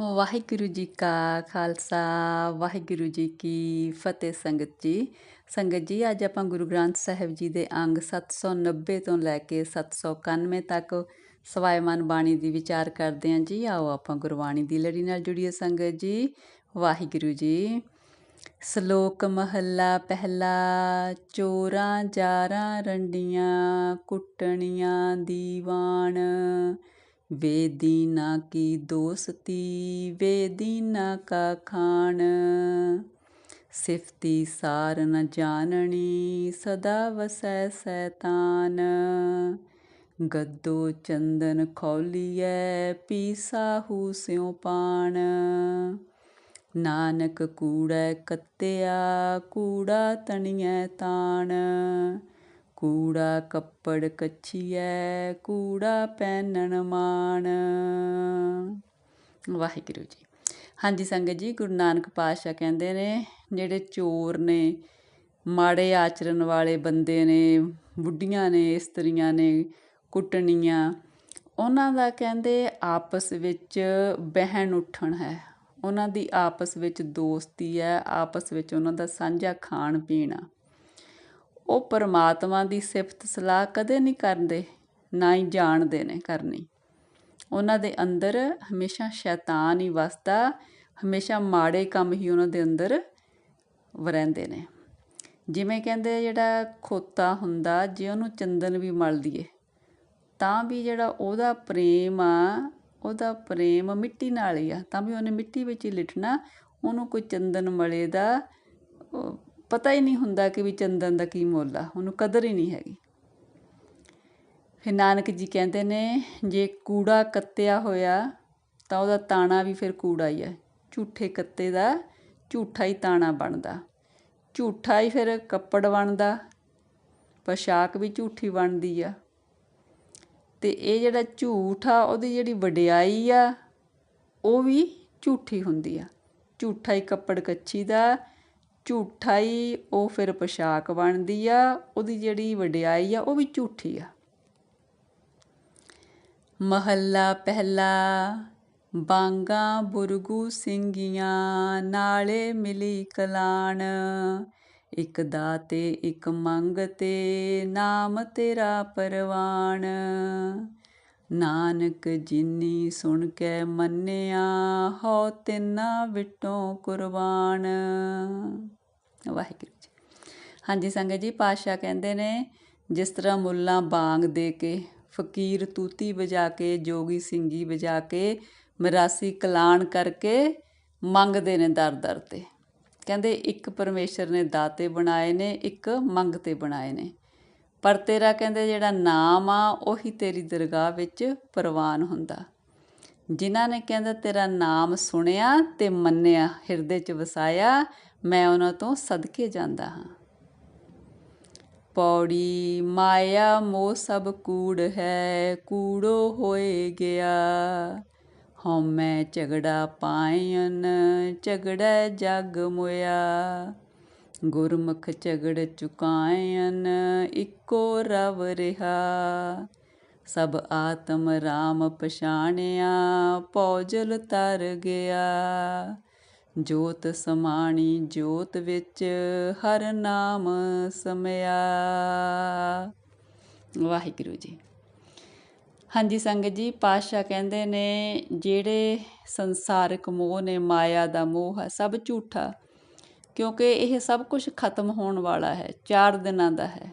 ਵਾਹਿਗੁਰੂ ਜੀ ਕਾ ਖਾਲਸਾ, ਵਾਹਿਗੁਰੂ ਜੀ ਕੀ ਫਤਿਹ ਸੰਗਤ ਜੀ। ਸੰਗਤ ਜੀ, ਅੱਜ ਆਪਾਂ ਗੁਰੂ ਗ੍ਰੰਥ ਸਾਹਿਬ ਜੀ ਦੇ ਅੰਗ 790 ਤੋਂ ਲੈ ਕੇ 791 ਤੱਕ ਸਵਾਇਮਾਨ ਬਾਣੀ ਦੀ ਵਿਚਾਰ ਕਰਦੇ ਹਾਂ ਜੀ। ਆਓ ਆਪਾਂ ਗੁਰਬਾਣੀ ਦੀ ਲੜੀ ਨਾਲ ਜੁੜੀਏ ਸੰਗਤ ਜੀ। ਵਾਹਿਗੁਰੂ ਜੀ, ਸ਼ਲੋਕ ਮਹੱਲਾ ਪਹਿਲਾ, ਚੋਰਾਂ, ਜਾਰਾਂ, ਰੰਡੀਆਂ, ਕੁੱਟਣੀਆਂ, ਦੀਵਾਨ। ਵੇਦੀਨਾ ਕੀ ਦੋਸਤੀ ਵੇਦੀਨਾ ਕਾ ਖਾਣ। ਸਿਫਤੀ ਸਾਰ ਨ ਜਾਣਣੀ ਸਦਾ ਵਸੈ ਸੈਤਾਨ। ਗੱਦੋ ਚੰਦਨ ਖੌਲੀਐ, ਪੀਸਾਹੂ ਸਿਉ ਪਾਣ। ਨਾਨਕ ਕੂੜੈ ਕੱਤਿਆ, ਕੂੜਾ ਤਣੀਐ ਤਾਣ। ਕੂੜਾ ਕੱਪੜ ਕੱਛੀਐ, ਕੂੜਾ ਪਹਿਨਣ ਮਾਣ। ਵਾਹਿਗੁਰੂ ਜੀ। ਹਾਂਜੀ ਸੰਗਤ ਜੀ, ਗੁਰੂ ਨਾਨਕ ਪਾਤਸ਼ਾਹ ਕਹਿੰਦੇ ਨੇ, ਜਿਹੜੇ ਚੋਰ ਨੇ, ਮਾੜੇ ਆਚਰਨ ਵਾਲੇ ਬੰਦੇ ਨੇ, ਬੁੱਢੀਆਂ ਨੇ, ਇਸਤਰੀਆਂ ਨੇ, ਕੁੱਟਣੀਆਂ, ਉਹਨਾਂ ਦਾ ਕਹਿੰਦੇ ਆਪਸ ਵਿੱਚ ਬਹਿਣ ਉੱਠਣ ਹੈ। ਉਹਨਾਂ ਦੀ ਆਪਸ ਵਿੱਚ ਦੋਸਤੀ ਹੈ, ਆਪਸ ਵਿੱਚ ਉਹਨਾਂ ਦਾ ਸਾਂਝਾ ਖਾਣ ਪੀਣਾ ਉਹ ਪਰਮਾਤਮਾ ਦੀ ਸਿਫਤ ਸਲਾਹ ਕਦੇ ਨਹੀਂ ਕਰਦੇ, ਨਾ ਹੀ ਜਾਣਦੇ ਨੇ ਕਰਨੀ। ਉਹਨਾਂ ਦੇ ਅੰਦਰ ਹਮੇਸ਼ਾ ਸ਼ੈਤਾਨ ਹੀ ਵਸਦਾ, ਹਮੇਸ਼ਾ ਮਾੜੇ ਕੰਮ ਹੀ ਉਹਨਾਂ ਦੇ ਅੰਦਰ ਵਰੈਂਦੇ ਨੇ। ਜਿਵੇਂ ਕਹਿੰਦੇ ਜਿਹੜਾ ਖੋਤਾ ਹੁੰਦਾ, ਜੇ ਉਹਨੂੰ ਚੰਦਨ ਵੀ ਮਲ ਦਈਏ, ਤਾਂ ਵੀ ਜਿਹੜਾ ਉਹਦਾ ਪ੍ਰੇਮ ਆ, ਉਹਦਾ ਪ੍ਰੇਮ ਮਿੱਟੀ ਨਾਲ ਹੀ ਆ, ਤਾਂ ਵੀ ਉਹਨੇ ਮਿੱਟੀ ਵਿੱਚ ਹੀ ਲਿਟਣਾ, ਉਹਨੂੰ ਕੋਈ ਚੰਦਨ ਮਲੇ ਦਾ ਪਤਾ ਹੀ ਨਹੀਂ ਹੁੰਦਾ ਕਿ ਵੀ ਚੰਦਨ ਦਾ ਕੀ ਮੁੱਲ ਆ, ਉਹਨੂੰ ਕਦਰ ਹੀ ਨਹੀਂ ਹੈਗੀ। ਫਿਰ ਨਾਨਕ ਜੀ ਕਹਿੰਦੇ ਨੇ, ਜੇ ਕੂੜਾ ਕੱਤਿਆ ਹੋਇਆ, ਤਾਂ ਉਹਦਾ ਤਾਣਾ ਵੀ ਫਿਰ ਕੂੜਾ ਹੀ ਹੈ ਝੂਠੇ ਕੱਤੇ ਦਾ ਝੂਠਾ ਹੀ ਤਾਣਾ ਬਣਦਾ। ਝੂਠਾ ਹੀ ਫਿਰ ਕੱਪੜ ਬਣਦਾ, ਪੋਸ਼ਾਕ ਵੀ ਝੂਠੀ ਬਣਦੀ ਆ। ਤੇ ਇਹ ਜਿਹੜਾ ਝੂਠ ਆ, ਉਹਦੀ ਜਿਹੜੀ ਵਡਿਆਈ ਆ, ਉਹ ਵੀ ਝੂਠੀ ਹੁੰਦੀ ਆ। ਝੂਠਾ ਹੀ ਕੱਪੜ ਕੱਚੀ ਦਾ ਝੂਠਾ ਹੀ ਉਹ ਫਿਰ ਪੋਸ਼ਾਕ ਬਣਦੀ ਆ, ਉਹਦੀ ਜਿਹੜੀ ਵਡਿਆਈ ਆ, ਉਹ ਵੀ ਝੂਠੀ ਆ। ਮਹੱਲਾ ਪਹਿਲਾ, ਬਾਂਗਾ ਬੁਰਗੂ ਸਿੰਘੀਆਂ ਨਾਲੇ ਮਿਲੀ ਕਲਾਣ। ਇੱਕ ਦਾਤੇ, ਇੱਕ ਮੰਗ ਤੇ, ਨਾਮ ਤੇਰਾ ਪਰਵਾਨ ਨਾਨਕ ਜਿਨੀ ਸੁਣ ਕੇ ਮੰਨਿਆ, ਹੋ ਤਿੰਨਾ ਵਿਟੋਂ ਕੁਰਬਾਨ। ਵਾਹਿਗੁਰੂ ਜੀ। ਹਾਂਜੀ ਸੰਗਤ ਜੀ ਪਾਸ਼ਾ ਕਹਿੰਦੇ ਨੇ, ਜਿਸ ਤਰ੍ਹਾਂ ਮੁੱਲਾ ਬਾਗ ਦੇ ਕੇ, ਫਕੀਰ ਤੂਤੀ ਵਜਾ ਕੇ, ਜੋਗੀ ਸਿੰਘੀ ਵਜਾ ਕੇ, ਮਰਾਸੀ ਕਲਾਣ ਕਰਕੇ ਮੰਗਦੇ ਨੇ ਦਰ ਦਰ ਤੇ। ਕਹਿੰਦੇ ਇੱਕ ਪਰਮੇਸ਼ਰ ਨੇ ਦਾਤੇ ਬਣਾਏ ਨੇ, ਇੱਕ ਮੰਗ ਤੇ ਬਣਾਏ ਨੇ। ਪਰ ਤੇਰਾ ਕਹਿੰਦੇ ਜਿਹੜਾ ਨਾਮ ਆ, ਉਹੀ ਤੇਰੀ ਦਰਗਾਹ ਵਿੱਚ ਪ੍ਰਵਾਨ ਹੁੰਦਾ। ਜਿਨ੍ਹਾਂ ਨੇ ਕਹਿੰਦਾ ਤੇਰਾ ਨਾਮ ਸੁਣਿਆ ਤੇ ਮੰਨਿਆ, ਹਿਰਦੇ 'ਚ ਵਸਾਇਆ, ਮੈਂ ਉਹਨਾਂ ਤੋਂ ਸਦਕੇ ਜਾਂਦਾ ਹਾਂ। ਪੌੜੀ ਮਾਇਆ, ਮੋਹ ਸਭ ਕੂੜ ਹੈ, ਕੂੜੋ ਹੋਏ ਗਿਆ। ਹਉਮੈ ਝਗੜਾ ਪਾਇਨ, ਝਗੜਾ ਜਗ ਮੋਇਆ। ਗੁਰਮੁਖ ਝਗੜ ਚੁਕਾਇਨ ਇੱਕੋ ਰਵ ਰਿਹਾ। ਸਭ ਆਤਮ ਰਾਮ ਪਛਾਣਿਆ ਪੌਜਲ ਤਰ ਗਿਆ। ਜੋਤ ਸਮਾਣੀ ਜੋਤ ਵਿੱਚ ਹਰ ਨਾਮ ਸਮਿਆ। ਵਾਹਿਗੁਰੂ ਜੀ। ਹਾਂਜੀ ਸੰਗਤ ਜੀ ਪਾਸ਼ਾ ਕਹਿੰਦੇ ਨੇ, ਜਿਹੜੇ ਸੰਸਾਰਿਕ ਮੋਹ ਨੇ, ਮਾਇਆ ਦਾ ਮੋਹ ਹੈ, ਸਭ ਝੂਠਾ। ਕਿਉਂਕਿ ਇਹ ਸਭ ਕੁਝ ਖਤਮ ਹੋਣ ਵਾਲਾ ਹੈ 4 ਦਿਨਾਂ ਦਾ ਹੈ।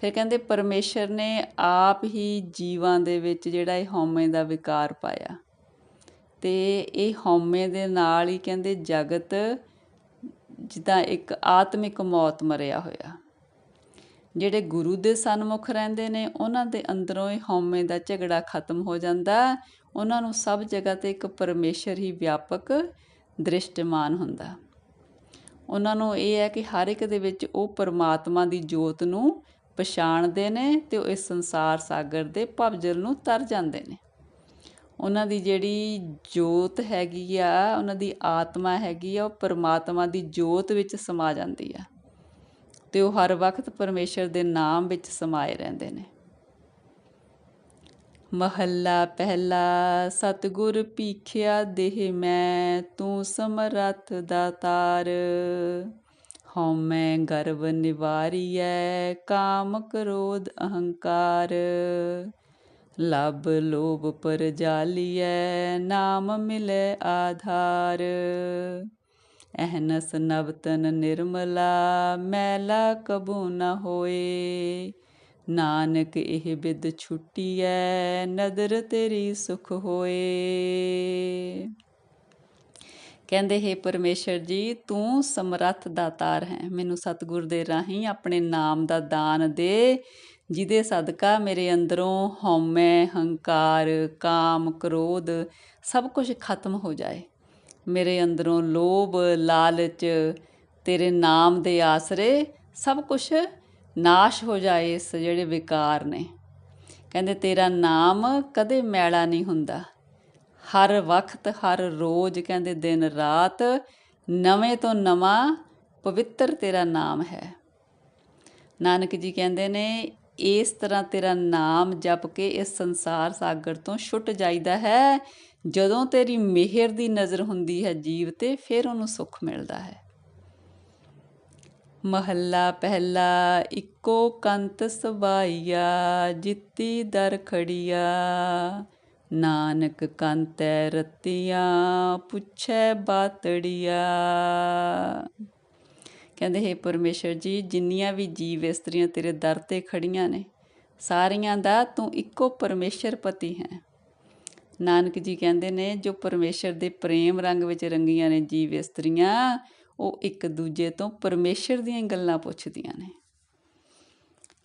ਫਿਰ ਕਹਿੰਦੇ ਪਰਮੇਸ਼ਰ ਨੇ ਆਪ ਹੀ ਜੀਵਾਂ ਦੇ ਵਿੱਚ ਜਿਹੜਾ ਇਹ ਹਉਮੈ ਦਾ ਵਿਕਾਰ ਪਾਇਆ। ਤੇ ਇਹ ਹਉਮੈ ਦੇ ਨਾਲ ਹੀ ਕਹਿੰਦੇ ਜਗਤ ਜਿੱਦਾਂ ਇੱਕ ਆਤਮਿਕ ਮੌਤ ਮਰਿਆ ਹੋਇਆ। ਜਿਹੜੇ ਗੁਰੂ ਦੇ ਸਨਮੁਖ ਰਹਿੰਦੇ ਨੇ, ਉਹਨਾਂ ਦੇ ਅੰਦਰੋਂ ਇਹ ਹਉਮੈ ਦਾ ਝਗੜਾ ਖਤਮ ਹੋ ਜਾਂਦਾ। ਉਹਨਾਂ ਨੂੰ ਸਭ ਜਗ੍ਹਾ ਤੇ ਇੱਕ ਪਰਮੇਸ਼ਰ ਹੀ ਵਿਆਪਕ ਦ੍ਰਿਸ਼ਟਮਾਨ ਹੁੰਦਾ। ਉਹਨਾਂ ਨੂੰ ਇਹ ਹੈ ਕਿ ਹਰ ਇੱਕ ਦੇ ਵਿੱਚ ਉਹ ਪਰਮਾਤਮਾ ਦੀ ਜੋਤ ਨੂੰ ਪਛਾਣਦੇ ਨੇ ਤੇ ਉਹ ਇਸ ਸੰਸਾਰ ਸਾਗਰ ਦੇ ਭਵਜਲ ਨੂੰ ਤਰ ਜਾਂਦੇ ਨੇ। ਉਹਨਾਂ ਦੀ ਜਿਹੜੀ ਜੋਤ ਹੈਗੀ ਆ, ਉਹਨਾਂ ਦੀ ਆਤਮਾ ਹੈਗੀ ਆ, ਉਹ ਪਰਮਾਤਮਾ ਦੀ ਜੋਤ ਵਿੱਚ ਸਮਾ ਜਾਂਦੀ ਆ ਤੇ ਉਹ ਹਰ ਵਕਤ ਪਰਮੇਸ਼ਰ ਦੇ ਨਾਮ ਵਿੱਚ ਸਮਾਏ ਰਹਿੰਦੇ ਨੇ। ਮਹੱਲਾ ਪਹਿਲਾ, ਸਤਿਗੁਰ ਪੀਖਿਆ ਦੇਹ ਮੈਂ, ਤੂੰ ਸਮਰੱਥ ਦਾਤਾਰ ਹਉਮੈ ਗਰਵ ਨਿਵਾਰੀਐ, ਕਾਮ ਕ੍ਰੋਧ ਅਹੰਕਾਰ। ਲਬ ਲੋਭ ਪਰ ਜਾਲੀਐ, ਨਾਮ ਮਿਲੇ ਆਧਾਰ। ਅਹਨਸ ਨਵਤਨ ਨਿਰਮਲਾ, ਮੈਲਾ ਕਬੂ ਨ ਹੋਏ। ਨਾਨਕ ਇਹ ਬਿਦ ਛੁੱਟੀਐ, ਨਦਰ ਤੇਰੀ ਸੁਖ ਹੋਏ। ਕਹਿੰਦੇ, ਹੈ ਪਰਮੇਸ਼ਰ ਜੀ, ਤੂੰ ਸਮਰੱਥ ਦਾਤਾਰ ਹੈ। ਮੈਨੂੰ ਸਤਿਗੁਰ ਦੇ ਰਾਹੀਂ ਆਪਣੇ ਨਾਮ ਦਾ ਦਾਨ ਦੇ। ਜਿਹਦੇ ਸਦਕਾ ਮੇਰੇ ਅੰਦਰੋਂ ਹਉਮੈ, ਹੰਕਾਰ, ਕਾਮ, ਕ੍ਰੋਧ ਸਭ ਕੁਝ ਖਤਮ ਹੋ ਜਾਏ। ਮੇਰੇ ਅੰਦਰੋਂ ਲੋਭ, ਲਾਲਚ ਤੇਰੇ ਨਾਮ ਦੇ ਆਸਰੇ ਸਭ ਕੁਝ ਨਾਸ਼ ਹੋ ਜਾਏ ਇਸ ਜਿਹੜੇ ਵਿਕਾਰ ਨੇ। ਕਹਿੰਦੇ, ਤੇਰਾ ਨਾਮ ਕਦੇ ਮੈਲਾ ਨਹੀਂ ਹੁੰਦਾ। ਹਰ ਵਕਤ, ਹਰ ਰੋਜ਼, ਕਹਿੰਦੇ, ਦਿਨ ਰਾਤ ਨਵੇਂ ਤੋਂ ਨਵਾਂ ਪਵਿੱਤਰ ਤੇਰਾ ਨਾਮ ਹੈ। ਨਾਨਕ ਜੀ ਕਹਿੰਦੇ ਨੇ, ਇਸ ਤਰ੍ਹਾਂ ਤੇਰਾ ਨਾਮ ਜਪ ਕੇ ਇਸ ਸੰਸਾਰ ਸਾਗਰ ਤੋਂ ਛੁੱਟ ਜਾਈਦਾ ਹੈ। ਜਦੋਂ ਤੇਰੀ ਮਿਹਰ ਦੀ ਨਜ਼ਰ ਹੁੰਦੀ ਹੈ ਜੀਵ ਤੇ, ਫਿਰ ਉਹਨੂੰ ਸੁੱਖ ਮਿਲਦਾ ਹੈ। ਮਹੱਲਾ ਪਹਿਲਾ, ਇੱਕੋ ਕੰਤ ਸਵਾਈਆ ਜਿੱਤੀ ਦਰ ਖੜੀਆ। ਨਾਨਕ ਕੰਤੈ ਰਤੀਆਂ, ਪੁੱਛੈ ਬਾਤੜੀਆ। ਕਹਿੰਦੇ, ਹੈ ਪਰਮੇਸ਼ਰ ਜੀ, ਜਿੰਨੀਆਂ ਵੀ ਜੀਵ ਇਸਤਰੀਆਂ ਤੇਰੇ ਦਰ ਤੇ ਖੜੀਆਂ ਨੇ, ਸਾਰੀਆਂ ਦਾ ਤੂੰ ਇੱਕੋ ਪਰਮੇਸ਼ਰ ਪਤੀ ਹੈ। ਨਾਨਕ ਜੀ ਕਹਿੰਦੇ ਨੇ, ਜੋ ਪਰਮੇਸ਼ਰ ਦੇ ਪ੍ਰੇਮ ਰੰਗ ਵਿੱਚ ਰੰਗੀਆਂ ਨੇ ਜੀਵ ਇਸਤਰੀਆਂ ਉਹ ਇੱਕ ਦੂਜੇ ਤੋਂ ਪਰਮੇਸ਼ਰ ਦੀਆਂ ਗੱਲਾਂ ਪੁੱਛਦੀਆਂ ਨੇ।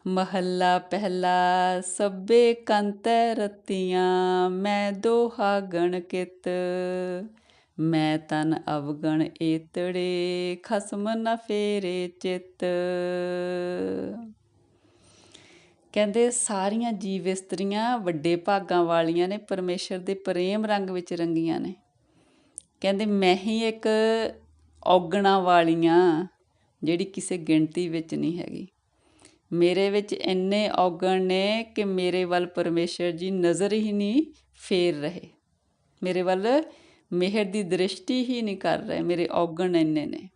ਮਹੱਲਾ ਪਹਿਲਾ, ਸਭੇ ਕੰਤੈ ਰਤੀਆਂ, ਮੈਂ ਦੋਹਾ ਗਣ ਕਿਤ। ਮੈਂ ਤਨ ਅਵਗਣ ਏਤੜੇ, ਖਸਮ ਨ ਫੇਰੇ ਚਿਤ। ਕਹਿੰਦੇ ਸਾਰੀਆਂ ਜੀਵ ਇਸਤਰੀਆਂ ਵੱਡੇ ਭਾਗਾਂ ਵਾਲੀਆਂ ਨੇ, ਪਰਮੇਸ਼ਰ ਦੇ ਪ੍ਰੇਮ ਰੰਗ ਵਿੱਚ ਰੰਗੀਆਂ ਨੇ। ਕਹਿੰਦੇ ਮੈਂ ਹੀ ਇੱਕ ਔਗਣਾਂ ਵਾਲੀਆਂ ਜਿਹੜੀ ਕਿਸੇ ਗਿਣਤੀ ਵਿੱਚ ਨਹੀਂ ਹੈਗੀ। ਮੇਰੇ ਵਿੱਚ ਇੰਨੇ ਔਗਣ ਨੇ ਕਿ ਮੇਰੇ ਵੱਲ ਪਰਮੇਸ਼ਰ ਜੀ ਨਜ਼ਰ ਹੀ ਨਹੀਂ ਫੇਰ ਰਹੇ। ਮੇਰੇ ਵੱਲ ਮਿਹਰ ਦੀ ਦ੍ਰਿਸ਼ਟੀ ਹੀ ਨਹੀਂ ਕਰ ਰਹੇ। ਮੇਰੇ ਔਗਣ ਇੰਨੇ ਨੇ।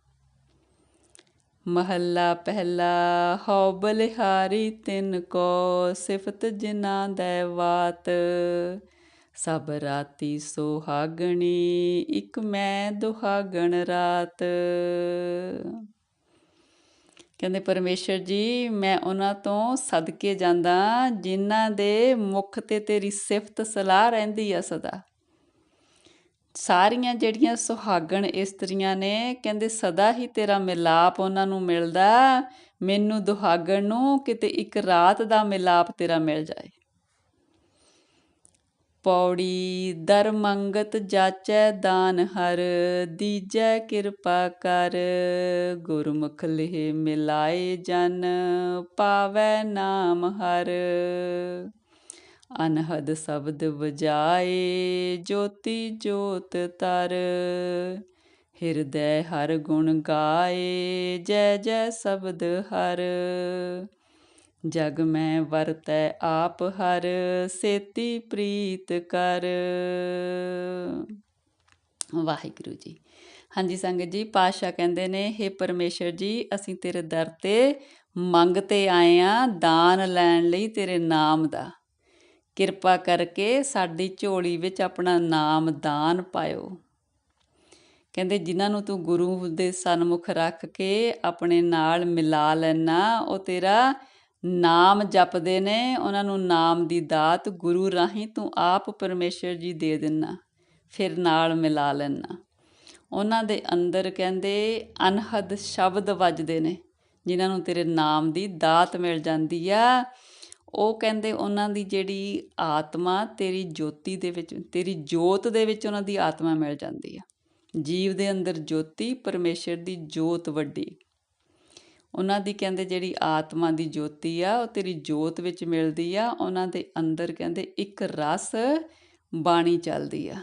ਮਹੱਲਾ ਪਹਿਲਾ, ਹਉ ਬਲਿਹਾਰੀ ਤਿੰਨ ਕੋ ਸਿਫਤ ਜਿਨਾ ਦੇ ਵਾਤ। ਸਭ ਰਾਤੀ ਸੁਹਾਗਣੀ, ਇੱਕ ਮੈਂ ਦੁਹਾਗਣ ਰਾਤ। ਕਹਿੰਦੇ ਪਰਮੇਸ਼ਰ ਜੀ, ਮੈਂ ਉਹਨਾਂ ਤੋਂ ਸਦਕੇ ਜਾਂਦਾ, ਜਿਨ੍ਹਾਂ ਦੇ ਮੁਖ ਤੇ ਤੇਰੀ ਸਿਫਤ ਸਲਾਹ ਰਹਿੰਦੀ ਆ ਸਦਾ। ਸਾਰੀਆਂ ਜਿਹੜੀਆਂ ਸੁਹਾਗਣ ਇਸਤਰੀਆਂ ਨੇ, ਕਹਿੰਦੇ ਸਦਾ ਹੀ ਤੇਰਾ ਮਿਲਾਪ ਉਹਨਾਂ ਨੂੰ ਮਿਲਦਾ। ਮੈਨੂੰ ਦੁਹਾਗਣ ਨੂੰ ਕਿਤੇ ਇੱਕ ਰਾਤ ਦਾ ਮਿਲਾਪ ਤੇਰਾ ਮਿਲ ਜਾਏ। ਪੌੜੀ, ਦਰ ਮੰਗਤ ਜਾਚੈ ਦਾਨ ਹਰ, ਦੀਜੈ ਕਿਰਪਾ ਕਰ। ਗੁਰਮੁਖ ਲਿਹ ਮਿਲਾਏ ਜਨ, ਪਾਵੈ ਨਾਮ ਹਰ। ਅਨਹਦ ਸ਼ਬਦ ਵਜਾਏ, ਜੋਤੀ ਜੋਤ ਤਰ। ਹਿਰਦੈ ਹਰ ਗੁਣ ਗਾਏ, ਜੈ ਜੈ ਸ਼ਬਦ ਹਰ। ਜਗ ਮੈਂ ਵਰਤੈ ਆਪ ਹਰ, ਸੇਤੀ ਪ੍ਰੀਤ ਕਰ। ਵਾਹਿਗੁਰੂ ਜੀ। ਹਾਂਜੀ ਸੰਗਤ ਜੀ ਪਾਸ਼ਾ ਕਹਿੰਦੇ ਨੇ हे ਪਰਮੇਸ਼ਰ ਜੀ, ਅਸੀਂ ਤੇਰੇ ਦਰ ਤੇ ਮੰਗਤੇ ਆਏ ਆ, ਦਾਨ ਲੈਣ ਲਈ ਤੇਰੇ ਨਾਮ ਦਾ। ਕਿਰਪਾ ਕਰਕੇ ਸਾਡੀ ਝੋਲੀ ਵਿੱਚ ਆਪਣਾ ਨਾਮ ਦਾਨ ਪਾਇਓ। ਕਹਿੰਦੇ, ਜਿਨ੍ਹਾਂ ਨੂੰ ਤੂੰ ਗੁਰੂ ਦੇ ਸਨਮੁਖ ਰੱਖ ਕੇ ਆਪਣੇ ਨਾਲ ਮਿਲਾ ਲੈਣਾ ਉਹ ਤੇਰਾ ਨਾਮ ਜਪਦੇ ਨੇ, ਉਹਨਾਂ ਨੂੰ ਨਾਮ ਦੀ ਦਾਤ ਗੁਰੂ ਰਾਹੀਂ ਤੂੰ ਆਪ ਪਰਮੇਸ਼ਰ ਜੀ ਦੇ ਦੇਣਾ ਫਿਰ ਨਾਲ ਮਿਲਾ ਲੈਣਾ ਉਹਨਾਂ ਦੇ ਅੰਦਰ ਕਹਿੰਦੇ, ਅਨਹਦ ਸ਼ਬਦ ਵੱਜਦੇ ਨੇ, ਜਿਨ੍ਹਾਂ ਨੂੰ ਤੇਰੇ ਨਾਮ ਦੀ ਦਾਤ ਮਿਲ ਜਾਂਦੀ ਆ। ਉਹ ਕਹਿੰਦੇ ਉਹਨਾਂ ਦੀ ਜਿਹੜੀ ਆਤਮਾ ਤੇਰੀ ਜੋਤੀ ਦੇ ਵਿੱਚ, ਤੇਰੀ ਜੋਤ ਦੇ ਵਿੱਚ ਉਹਨਾਂ ਦੀ ਆਤਮਾ ਮਿਲ ਜਾਂਦੀ ਆ। ਜੀਵ ਦੇ ਅੰਦਰ ਜੋਤੀ, ਪਰਮੇਸ਼ਰ ਦੀ ਜੋਤ ਵੱਡੀ। ਉਹਨਾਂ ਦੀ ਕਹਿੰਦੇ ਜਿਹੜੀ ਆਤਮਾ ਦੀ ਜੋਤੀ ਆ, ਉਹ ਤੇਰੀ ਜੋਤ ਵਿੱਚ ਮਿਲਦੀ ਆ। ਉਹਨਾਂ ਦੇ ਅੰਦਰ ਕਹਿੰਦੇ ਇੱਕ ਰਸ ਬਾਣੀ ਚੱਲਦੀ ਆ।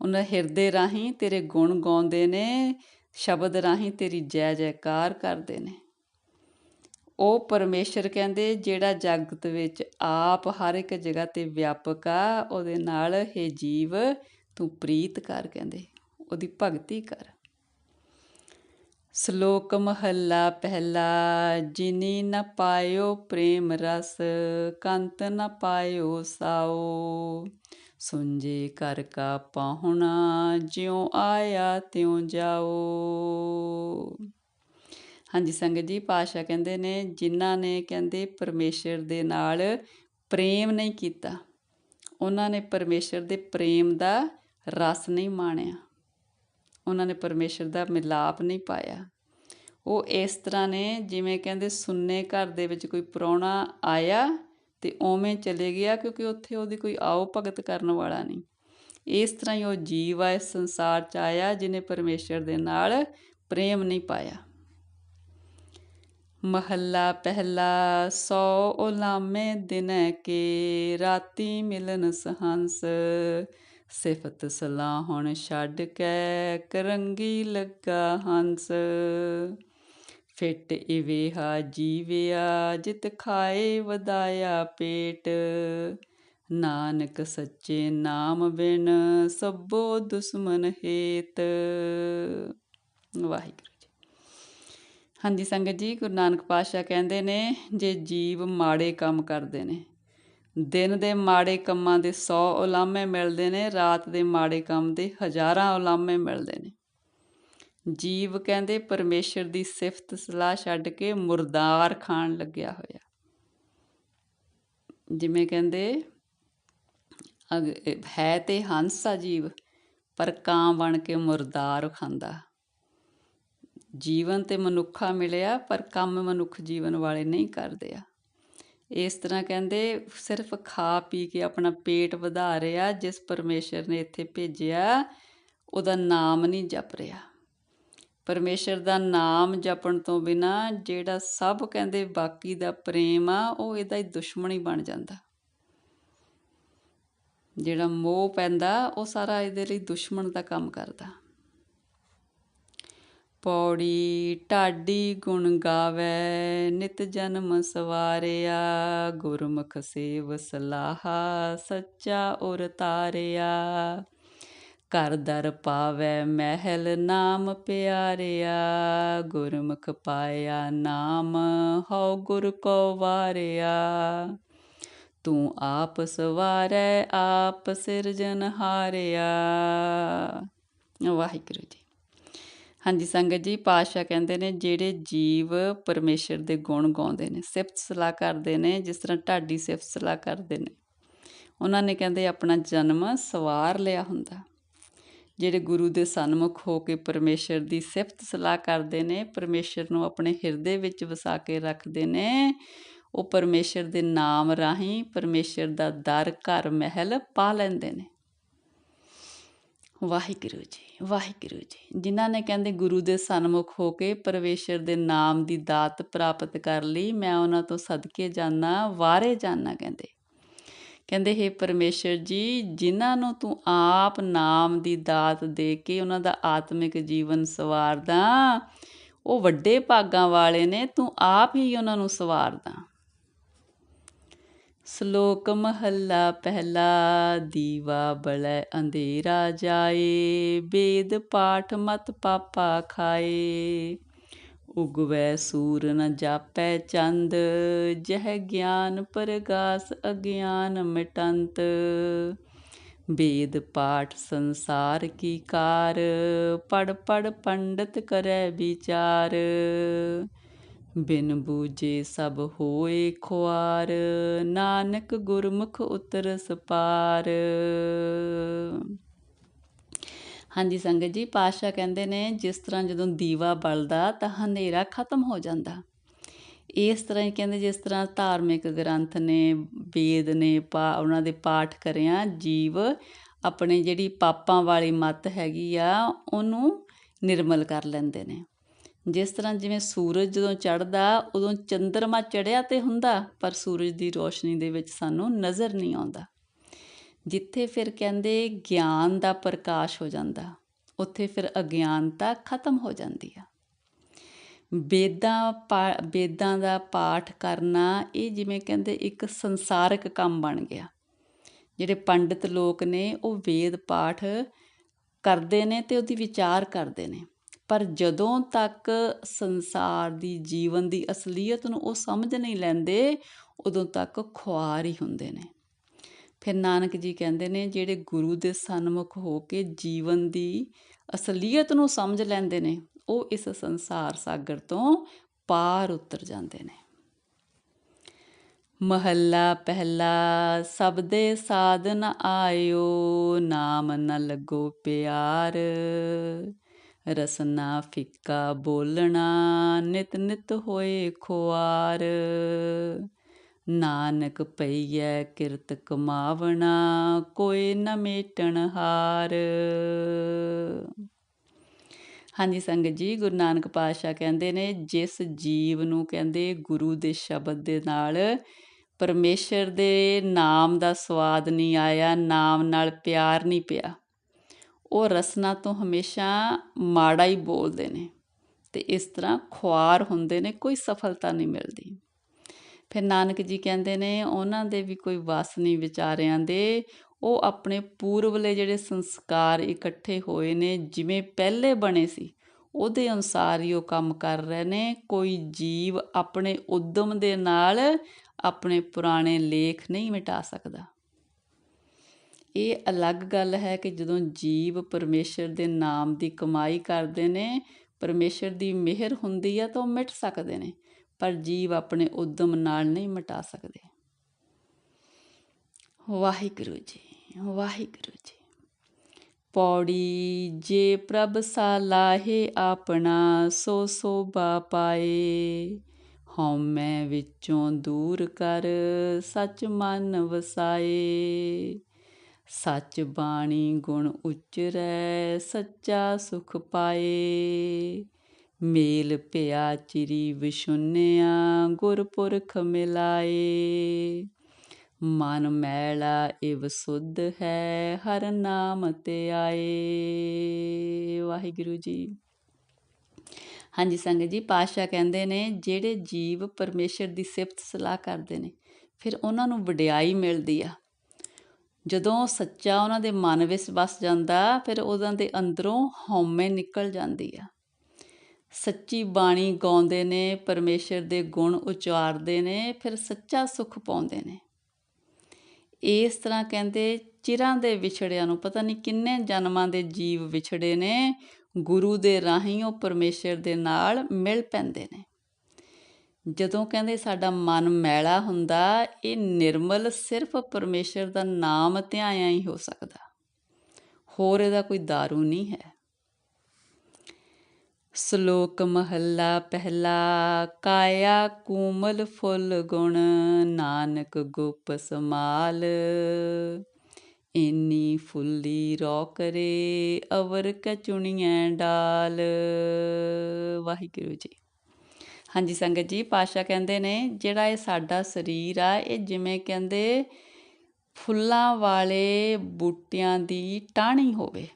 ਉਹਨਾਂ ਹਿਰਦੇ ਰਾਹੀਂ ਤੇਰੇ ਗੁਣ ਗਾਉਂਦੇ ਨੇ, ਸ਼ਬਦ ਰਾਹੀਂ ਤੇਰੀ ਜੈ ਜੈਕਾਰ ਕਰਦੇ ਨੇ। ਉਹ ਪਰਮੇਸ਼ਰ ਕਹਿੰਦੇ ਜਿਹੜਾ ਜਗਤ ਵਿੱਚ ਆਪ ਹਰ ਇੱਕ ਜਗ੍ਹਾ ਤੇ ਵਿਆਪਕ ਆ, ਉਹਦੇ ਨਾਲ ਇਹ ਜੀਵ ਤੂੰ ਪ੍ਰੀਤ ਕਰ ਕਹਿੰਦੇ, ਉਹਦੀ ਭਗਤੀ ਕਰ। ਸ਼ਲੋਕ ਮਹੱਲਾ ਪਹਿਲਾ, ਜਿਨੀ ਨ ਪਾਇਓ ਪ੍ਰੇਮ ਰਸ, ਕੰਤ ਨ ਪਾਇਓ ਸਾਓ। ਸੁੰਜੇ ਕਰ ਕਾ ਪਾਹੁਣਾ, ਜਿਉ ਆਇਆ ਤਿਉ ਜਾਓ। ਹਾਂਜੀ, ਸੰਗਤ ਜੀ ਪਾਸ਼ਾ ਕਹਿੰਦੇ ਨੇ, ਜਿਨ੍ਹਾਂ ਨੇ ਕਹਿੰਦੇ ਪਰਮੇਸ਼ਰ ਦੇ ਨਾਲ ਪ੍ਰੇਮ ਨਹੀਂ ਕੀਤਾ, ਉਹਨਾਂ ਨੇ ਪਰਮੇਸ਼ਰ ਦੇ ਪ੍ਰੇਮ ਦਾ ਰਸ ਨਹੀਂ ਮਾਣਿਆ। ਉਹਨਾਂ ਨੇ ਪਰਮੇਸ਼ਰ ਦਾ ਮਿਲਾਪ ਨਹੀਂ ਪਾਇਆ। ਉਹ ਇਸ ਤਰ੍ਹਾਂ ਨੇ ਜਿਵੇਂ ਕਹਿੰਦੇ ਸੁੰਨੇ ਘਰ ਦੇ ਵਿੱਚ ਕੋਈ ਪ੍ਰਾਹੁਣਾ ਆਇਆ ਤੇ ਓਵੇਂ ਚਲੇ ਗਿਆ ਕਿਉਂਕਿ ਉੱਥੇ ਉਹਦੀ ਕੋਈ ਆਓ ਭਗਤ ਕਰਨ ਵਾਲਾ ਨਹੀਂ। ਇਸ ਤਰ੍ਹਾਂ ਹੀ ਉਹ ਜੀਵ ਆ, ਇਸ ਸੰਸਾਰ 'ਚ ਆਇਆ ਜਿਨੇ ਪਰਮੇਸ਼ਰ ਦੇ ਨਾਲ ਪ੍ਰੇਮ ਨਹੀਂ ਪਾਇਆ। ਮਹੱਲਾ ਪਹਿਲਾ, ਸੋ ਉਲਾਮੇ ਦਿਨ ਕੇ ਰਾਤੀ ਮਿਲਨ ਸਹੰਸ। ਸਿਫਤ ਸਲਾਹੁਣ ਛੱਡ ਕੇ ਕਰੰਗੀ ਲੱਗਾ ਹੰਸ। ਫਿੱਟ ਇਵੇਹਾ ਜੀਵਿਆ ਜਿਤ ਖਾਏ ਵਧਾਇਆ ਪੇਟ। ਨਾਨਕ ਸੱਚੇ ਨਾਮ ਬਿਨ ਸਭੋ ਦੁਸ਼ਮਨ ਹੇਤ। ਵਾਹਿਗੁਰੂ ਜੀ। ਹਾਂਜੀ ਸੰਗਤ ਜੀ, ਗੁਰੂ ਨਾਨਕ ਪਾਤਸ਼ਾਹ ਕਹਿੰਦੇ ਨੇ, ਜੇ ਜੀਵ ਮਾੜੇ ਕੰਮ ਕਰਦੇ ਨੇ ਦਿਨ ਦੇ ਮਾੜੇ ਕੰਮਾਂ ਦੇ 100 ਉਲਾਮੇ ਮਿਲਦੇ ਨੇ, ਰਾਤ ਦੇ ਮਾੜੇ ਕੰਮ ਦੇ ਹਜ਼ਾਰਾਂ ਉਲਾਮੇ ਮਿਲਦੇ ਨੇ। ਜੀਵ ਕਹਿੰਦੇ ਪਰਮੇਸ਼ਰ ਦੀ ਸਿਫਤ ਸਲਾਹ ਛੱਡ ਕੇ ਮੁਰਦਾਰ ਖਾਣ ਲੱਗਿਆ ਹੋਇਆ। ਜਿਵੇਂ ਕਹਿੰਦੇ ਹੈ ਤੇ ਹੰਸ ਆ ਜੀਵ, ਪਰ ਕਾਂ ਬਣ ਕੇ ਮੁਰਦਾਰ ਖਾਂਦਾ। ਜੀਵਨ ਤੇ ਮਨੁੱਖਾ ਮਿਲਿਆ, ਪਰ ਕੰਮ ਮਨੁੱਖ ਜੀਵਨ ਵਾਲੇ ਨਹੀਂ ਕਰਦੇ ਆ। ਇਸ ਤਰ੍ਹਾਂ ਕਹਿੰਦੇ ਸਿਰਫ ਖਾ ਪੀ ਕੇ ਆਪਣਾ ਪੇਟ ਵਧਾ ਰਿਹਾ, ਜਿਸ ਪਰਮੇਸ਼ਰ ਨੇ ਇੱਥੇ ਭੇਜਿਆ, ਉਹਦਾ ਨਾਮ ਨਹੀਂ ਜਪ ਰਿਹਾ। ਪਰਮੇਸ਼ਰ ਦਾ ਨਾਮ ਜਪਣ ਤੋਂ ਬਿਨਾ ਜਿਹੜਾ ਸਭ ਕਹਿੰਦੇ ਬਾਕੀ ਦਾ ਪ੍ਰੇਮ ਆ, ਉਹ ਇਹਦਾ ਹੀ ਦੁਸ਼ਮਣ ਹੀ ਬਣ ਜਾਂਦਾ। ਜਿਹੜਾ ਮੋਹ ਪੈਂਦਾ, ਉਹ ਸਾਰਾ ਇਹਦੇ ਲਈ ਦੁਸ਼ਮਣ ਦਾ ਕੰਮ ਕਰਦਾ। ਪੌੜੀ, ਢਾਡੀ ਗੁਣ ਗਾਵੇ, ਨਿਤ ਜਨਮ ਸਵਾਰਿਆ, ਗੁਰਮੁਖ ਸੇਵ ਸਲਾਹਾ, ਸੱਚਾ ਉਰ ਤਾਰਿਆ। ਘਰ ਦਰ ਪਾਵੇ ਮਹਿਲ ਨਾਮ ਪਿਆਰਿਆ, ਗੁਰਮੁਖ ਪਾਇਆ ਨਾਮ ਹਉ ਗੁਰ ਕੋ ਵਾਰਿਆ। ਤੂੰ ਆਪ ਸਵਾਰੈ, ਆਪ ਸਿਰਜਨ ਹਾਰਿਆ। ਵਾਹਿਗੁਰੂ ਜੀ। ਹਾਂਜੀ, ਸੰਗਤ ਜੀ, ਪਾਤਸ਼ਾਹ ਕਹਿੰਦੇ ਨੇ, ਜਿਹੜੇ ਜੀਵ ਪਰਮੇਸ਼ਰ ਦੇ ਗੁਣ ਗਾਉਂਦੇ ਨੇ, ਸਿਫਤ ਸਲਾਹ ਕਰਦੇ ਨੇ, ਜਿਸ ਤਰ੍ਹਾਂ ਢਾਡੀ ਸਿਫਤ ਸਲਾਹ ਕਰਦੇ ਨੇ, ਉਹਨਾਂ ਨੇ ਕਹਿੰਦੇ ਆਪਣਾ ਜਨਮ ਸਵਾਰ ਲਿਆ ਹੁੰਦਾ। ਜਿਹੜੇ ਗੁਰੂ ਦੇ ਸਨਮੁਖ ਹੋ ਕੇ ਪਰਮੇਸ਼ਰ ਦੀ ਸਿਫਤ ਸਲਾਹ ਕਰਦੇ ਨੇ, ਪਰਮੇਸ਼ਰ ਨੂੰ ਆਪਣੇ ਹਿਰਦੇ ਵਿੱਚ ਵਸਾ ਕੇ ਰੱਖਦੇ ਨੇ, ਉਹ ਪਰਮੇਸ਼ਰ ਦੇ ਨਾਮ ਰਾਹੀਂ ਪਰਮੇਸ਼ਰ ਦਾ ਦਰ, ਘਰ, ਮਹਿਲ ਪਾ ਲੈਂਦੇ ਨੇ। ਵਾਹਿਗੁਰੂ ਜੀ ਵਾਹਿਗੁਰੂ ਜੀ। ਜਿਨ੍ਹਾਂ ਨੇ ਕਹਿੰਦੇ ਗੁਰੂ ਦੇ ਸਨਮੁਖ ਹੋ ਕੇ ਪਰਮੇਸ਼ਰ ਦੇ ਨਾਮ ਦੀ ਦਾਤ ਪ੍ਰਾਪਤ ਕਰ ਲਈ, ਮੈਂ ਉਹਨਾਂ ਤੋਂ ਸਦਕੇ ਜਾਣਾ ਵਾਰੇ ਜਾਣਾ ਕਹਿੰਦੇ। ਕਹਿੰਦੇ, ਹੈ ਪਰਮੇਸ਼ਰ ਜੀ, ਜਿਨ੍ਹਾਂ ਨੂੰ ਤੂੰ ਆਪ ਨਾਮ ਦੀ ਦਾਤ ਦੇ ਕੇ ਉਹਨਾਂ ਦਾ ਆਤਮਿਕ ਜੀਵਨ ਸਵਾਰਦਾ, ਉਹ ਵੱਡੇ ਭਾਗਾਂ ਵਾਲੇ ਨੇ, ਤੂੰ ਆਪ ਹੀ ਉਹਨਾਂ ਨੂੰ ਸਵਾਰਦਾ। ਸ਼ਲੋਕ ਮਹੱਲਾ ਪਹਿਲਾ ਦੀਵਾ ਬਲੈ ਅੰਧੇਰਾ ਜਾਏ ਬੇਦ ਪਾਠ ਮਤ ਪਾਪਾ ਖਾਏ। ਉਗਵੈ ਸੂਰ ਨ ਜਾਪੈ ਚੰਦ, ਜਹ ਗਿਆਨ ਪ੍ਰਗਾਸ ਅਗਿਆਨ ਮਿਟੰਤ। ਵੇਦ ਪਾਠ ਸੰਸਾਰ ਕੀ ਕਾਰ ਪੜ ਪੜ ਪੰਡਤ ਕਰੈ ਵਿਚਾਰ। ਬਿਨ ਬੂਝੇ ਸਭ ਹੋਏ ਖੁਆਰ, ਨਾਨਕ ਗੁਰਮੁਖ ਉਤਰਸ ਪਾਰ ਹਾਂਜੀ ਸੰਗਤ ਜੀ ਪਾਸ਼ਾ ਕਹਿੰਦੇ ਨੇ, ਜਿਸ ਤਰ੍ਹਾਂ ਜਦੋਂ ਦੀਵਾ ਬਲਦਾ ਤਾਂ ਹਨੇਰਾ ਖਤਮ ਹੋ ਜਾਂਦਾ। ਇਸ ਤਰ੍ਹਾਂ ਹੀ ਕਹਿੰਦੇ, ਜਿਸ ਤਰ੍ਹਾਂ ਧਾਰਮਿਕ ਗ੍ਰੰਥ ਨੇ, ਵੇਦ ਨੇ, ਪਾ, ਉਹਨਾਂ ਦੇ ਪਾਠ ਕਰਿਆ ਜੀਵ ਆਪਣੇ ਜਿਹੜੀ ਪਾਪਾਂ ਵਾਲੀ ਮਤ ਹੈਗੀ ਆ, ਉਹਨੂੰ ਨਿਰਮਲ ਕਰ ਲੈਂਦੇ ਨੇ। ਜਿਸ ਤਰ੍ਹਾਂ ਜਿਵੇਂ ਸੂਰਜ ਜਦੋਂ ਚੜ੍ਹਦਾ, ਉਦੋਂ ਚੰਦਰਮਾ ਚੜਿਆ ਤੇ ਹੁੰਦਾ, ਪਰ ਸੂਰਜ ਦੀ ਰੋਸ਼ਨੀ ਦੇ ਵਿੱਚ ਸਾਨੂੰ ਨਜ਼ਰ ਨਹੀਂ ਆਉਂਦਾ। ਜਿੱਥੇ ਫਿਰ ਕਹਿੰਦੇ ਗਿਆਨ ਦਾ ਪ੍ਰਕਾਸ਼ ਹੋ ਜਾਂਦਾ, ਉੱਥੇ ਫਿਰ ਅਗਿਆਨਤਾ ਖਤਮ ਹੋ ਜਾਂਦੀ ਆ। ਵੇਦਾਂ ਪਾ, ਵੇਦਾਂ ਦਾ ਪਾਠ ਕਰਨਾ, ਇਹ ਜਿਵੇਂ ਕਹਿੰਦੇ ਇੱਕ ਸੰਸਾਰਿਕ ਕੰਮ ਬਣ ਗਿਆ। ਜਿਹੜੇ ਪੰਡਿਤ ਲੋਕ ਨੇ, ਉਹ ਵੇਦ ਪਾਠ ਕਰਦੇ ਨੇ ਤੇ ਉਹਦੀ ਵਿਚਾਰ ਕਰਦੇ ਨੇ। ਪਰ ਜਦੋਂ ਤੱਕ ਸੰਸਾਰ ਦੀ ਜੀਵਨ ਦੀ ਅਸਲੀਅਤ ਨੂੰ ਉਹ ਸਮਝ ਨਹੀਂ ਲੈਂਦੇ, ਉਦੋਂ ਤੱਕ ਖੁਆਰ ਹੀ ਹੁੰਦੇ ਨੇ। ਫਿਰ ਨਾਨਕ ਜੀ ਕਹਿੰਦੇ ਨੇ, ਜਿਹੜੇ ਗੁਰੂ ਦੇ ਸਨਮੁਖ ਹੋ ਕੇ ਜੀਵਨ ਦੀ ਅਸਲੀਅਤ ਨੂੰ ਸਮਝ ਲੈਂਦੇ ਨੇ, ਉਹ ਇਸ ਸੰਸਾਰ ਸਾਗਰ ਤੋਂ ਪਾਰ ਉਤਰ ਜਾਂਦੇ ਨੇ। ਮਹੱਲਾ ਪਹਿਲਾ, ਸਭ ਦੇ ਸਾਧਨ ਆਇਓ, ਨਾਮ ਨ ਲੱਗੋ ਪਿਆਰ। ਰਸਨਾ ਫਿੱਕਾ ਬੋਲਣਾ, ਨਿਤ ਨਿਤ ਹੋਏ ਖੁਆਰ। ਨਾਨਕ ਪਈਐ ਕਿਰਤ ਕਮਾਵਣਾ, ਕੋਈ ਨ ਮੇਟਣ ਹਾਰ। ਹਾਂਜੀ, ਸੰਗਤ ਜੀ, ਗੁਰੂ ਨਾਨਕ ਪਾਤਸ਼ਾਹ ਕਹਿੰਦੇ ਨੇ, ਜਿਸ ਜੀਵ ਨੂੰ ਕਹਿੰਦੇ ਗੁਰੂ ਦੇ ਸ਼ਬਦ ਦੇ ਨਾਲ, ਪਰਮੇਸ਼ਰ ਦੇ ਨਾਮ ਦਾ ਸਵਾਦ ਨਹੀਂ ਆਇਆ, ਨਾਮ ਨਾਲ ਪਿਆਰ ਨਹੀਂ ਪਿਆ। ਉਹ ਰਸਨਾ ਤੋਂ ਹਮੇਸ਼ਾ ਮਾੜਾ ਹੀ ਬੋਲਦੇ ਨੇ ਤੇ ਇਸ ਤਰ੍ਹਾਂ ਖੁਆਰ ਹੁੰਦੇ ਨੇ, ਕੋਈ ਸਫਲਤਾ ਨਹੀਂ ਮਿਲਦੀ। ਫਿਰ ਨਾਨਕ ਜੀ ਕਹਿੰਦੇ ਨੇ, ਉਹਨਾਂ ਦੇ ਵੀ ਕੋਈ ਵਸ ਨਹੀਂ ਵਿਚਾਰਿਆਂ ਦੇ। ਉਹ ਆਪਣੇ ਪੂਰਵਲੇ ਜਿਹੜੇ ਸੰਸਕਾਰ ਇਕੱਠੇ ਹੋਏ ਨੇ, ਜਿਵੇਂ ਪਹਿਲੇ ਬਣੇ ਸੀ, ਉਹਦੇ ਅਨੁਸਾਰ ਹੀ ਉਹ ਕੰਮ ਕਰ ਰਹੇ ਨੇ। ਕੋਈ ਜੀਵ ਆਪਣੇ ਉਦਮ ਦੇ ਨਾਲ ਆਪਣੇ ਪੁਰਾਣੇ ਲੇਖ ਨਹੀਂ ਮਿਟਾ ਸਕਦਾ। ਇਹ ਅਲੱਗ ਗੱਲ ਹੈ ਕਿ ਜਦੋਂ ਜੀਵ ਪਰਮੇਸ਼ਰ ਦੇ ਨਾਮ ਦੀ ਕਮਾਈ ਕਰਦੇ ਨੇ, ਪਰਮੇਸ਼ਰ ਦੀ ਮਿਹਰ ਹੁੰਦੀ ਆ ਤਾਂ ਉਹ ਮਿਟ ਸਕਦੇ ਨੇ, ਪਰ ਜੀਵ ਆਪਣੇ ਉਦਮ ਨਾਲ ਨਹੀਂ ਮਿਟਾ ਸਕਦੇ। ਵਾਹਿਗੁਰੂ ਜੀ ਵਾਹਿਗੁਰੂ ਜੀ। ਪੌੜੀ ਜੇ ਪ੍ਰਭ ਸਾਲਾਹੇ ਆਪਣਾ, ਸੋ ਸੋਭਾ ਪਾਏ। ਹਉਮੈ ਵਿੱਚੋਂ ਦੂਰ ਕਰ, ਸੱਚ ਮਨ ਵਸਾਏ। ਸੱਚ ਬਾਣੀ ਗੁਣ ਉਚਰੈ, ਸੱਚਾ ਸੁਖ ਪਾਏ। ਮੇਲ ਪਿਆ ਚਿਰੀ ਵਿਸ਼ੁੰਨਿਆ ਗੁਰਪੁਰਖ ਮਿਲਾਏ। ਮਨ ਮੈਲਾ ਇਵ ਸੁਧ ਹੈ, ਹਰ ਨਾਮ ਤੇ ਆਏ। ਵਾਹਿਗੁਰੂ ਜੀ। ਹਾਂਜੀ ਸੰਗਤ ਜੀ, ਪਾਤਸ਼ਾਹ ਕਹਿੰਦੇ ਨੇ, ਜਿਹੜੇ ਜੀਵ ਪਰਮੇਸ਼ਰ ਦੀ ਸਿਫਤ ਸਲਾਹ ਕਰਦੇ ਨੇ, ਫਿਰ ਉਹਨਾਂ ਨੂੰ ਵਡਿਆਈ ਮਿਲਦੀ ਆ। ਜਦੋਂ ਸੱਚਾ ਉਹਨਾਂ ਦੇ ਮਨ ਵਿੱਚ ਵਸ ਜਾਂਦਾ, ਫਿਰ ਉਹਨਾਂ ਦੇ ਅੰਦਰੋਂ ਹਉਮੈ ਨਿਕਲ ਜਾਂਦੀ ਆ। ਸੱਚੀ ਬਾਣੀ ਗਾਉਂਦੇ ਨੇ, ਪਰਮੇਸ਼ਰ ਦੇ ਗੁਣ ਉਚਾਰਦੇ ਨੇ, ਫਿਰ ਸੱਚਾ ਸੁਖ ਪਾਉਂਦੇ ਨੇ। ਇਸ ਤਰ੍ਹਾਂ ਕਹਿੰਦੇ, ਚਿਰਾਂ ਦੇ ਵਿਛੜਿਆਂ ਨੂੰ, ਪਤਾ ਨਹੀਂ ਕਿੰਨੇ ਜਨਮਾਂ ਦੇ ਜੀਵ ਵਿਛੜੇ ਨੇ, ਗੁਰੂ ਦੇ ਰਾਹੀਂ ਉਹ ਪਰਮੇਸ਼ਰ ਦੇ ਨਾਲ ਮਿਲ ਪੈਂਦੇ ਨੇ। ਜਦੋਂ ਕਹਿੰਦੇ ਸਾਡਾ ਮਨ ਮੈਲਾ ਹੁੰਦਾ, ਇਹ ਨਿਰਮਲ ਸਿਰਫ ਪਰਮੇਸ਼ਰ ਦਾ ਨਾਮ ਧਿਆਇਆ ਹੀ ਹੋ ਸਕਦਾ। ਹੋਰ ਇਹਦਾ ਕੋਈ दारू ਨਹੀਂ ਹੈ। ਸ਼ਲੋਕ ਮਹੱਲਾ ਪਹਿਲਾ, ਕਾਇਆ ਕੂਮਲ ਫੁੱਲ ਗੁਣ, ਨਾਨਕ ਗੁਪ ਸਮਾਲ। ਇੰਨੀ ਫੁੱਲੀ ਰੋ ਕਰੇ ਅਵਰ ਕਚੁਣੀਆਂ ਡਾਲ। ਵਾਹਿਗੁਰੂ ਜੀ। ਹਾਂਜੀ ਸੰਗਤ ਜੀ ਪਾਸ਼ਾ ਕਹਿੰਦੇ ਨੇ, ਜਿਹੜਾ ਇਹ ਸਾਡਾ ਸਰੀਰ ਆ, ਇਹ ਜਿਵੇਂ ਕਹਿੰਦੇ ਫੁੱਲਾਂ ਵਾਲੇ ਬੂਟਿਆਂ ਦੀ ਟਾਹਣੀ ਹੋਵੇ।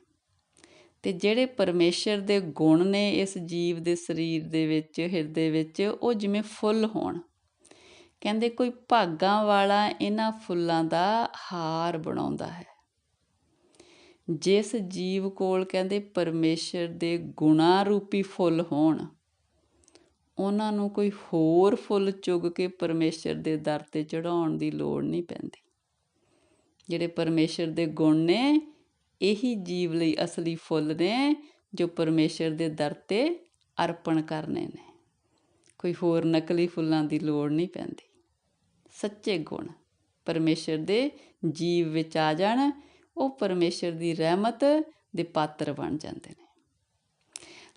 ਤੇ ਜਿਹੜੇ ਪਰਮੇਸ਼ਰ ਦੇ ਗੁਣ ਨੇ ਇਸ ਜੀਵ ਦੇ ਸਰੀਰ ਦੇ ਵਿੱਚ, ਹਿਰਦੇ ਵਿੱਚ, ਉਹ ਜਿਵੇਂ ਫੁੱਲ ਹੋਣ। ਕਹਿੰਦੇ ਕੋਈ ਭਾਗਾਂ ਵਾਲਾ ਇਹਨਾਂ ਫੁੱਲਾਂ ਦਾ ਹਾਰ ਬਣਾਉਂਦਾ ਹੈ। ਜਿਸ ਜੀਵ ਕੋਲ ਕਹਿੰਦੇ ਪਰਮੇਸ਼ਰ ਦੇ ਗੁਣਾ ਰੂਪੀ ਫੁੱਲ ਹੋਣ ਉਹਨਾਂ ਨੂੰ ਕੋਈ ਹੋਰ ਫੁੱਲ ਚੁਗ ਕੇ ਪਰਮੇਸ਼ਰ ਦੇ ਦਰ ਤੇ ਚੜਾਉਣ ਦੀ ਲੋੜ ਨਹੀਂ ਪੈਂਦੀ। ਜਿਹੜੇ ਪਰਮੇਸ਼ਰ ਦੇ ਗੁਣ ਨੇ, ਇਹੀ ਜੀਵ ਲਈ ਅਸਲੀ ਫੁੱਲ ਨੇ, ਜੋ ਪਰਮੇਸ਼ਰ ਦੇ ਦਰ ਤੇ ਅਰਪਣ ਕਰਨੇ ਨੇ। ਕੋਈ ਹੋਰ ਨਕਲੀ ਫੁੱਲਾਂ ਦੀ ਲੋੜ ਨਹੀਂ ਪੈਂਦੀ। ਸੱਚੇ ਗੁਣ ਪਰਮੇਸ਼ਰ ਦੇ ਜੀਵ ਵਿੱਚ ਆ ਜਾਣ, ਉਹ ਪਰਮੇਸ਼ਰ ਦੀ ਰਹਿਮਤ ਦੇ ਪਾਤਰ ਬਣ ਜਾਂਦੇ ਨੇ।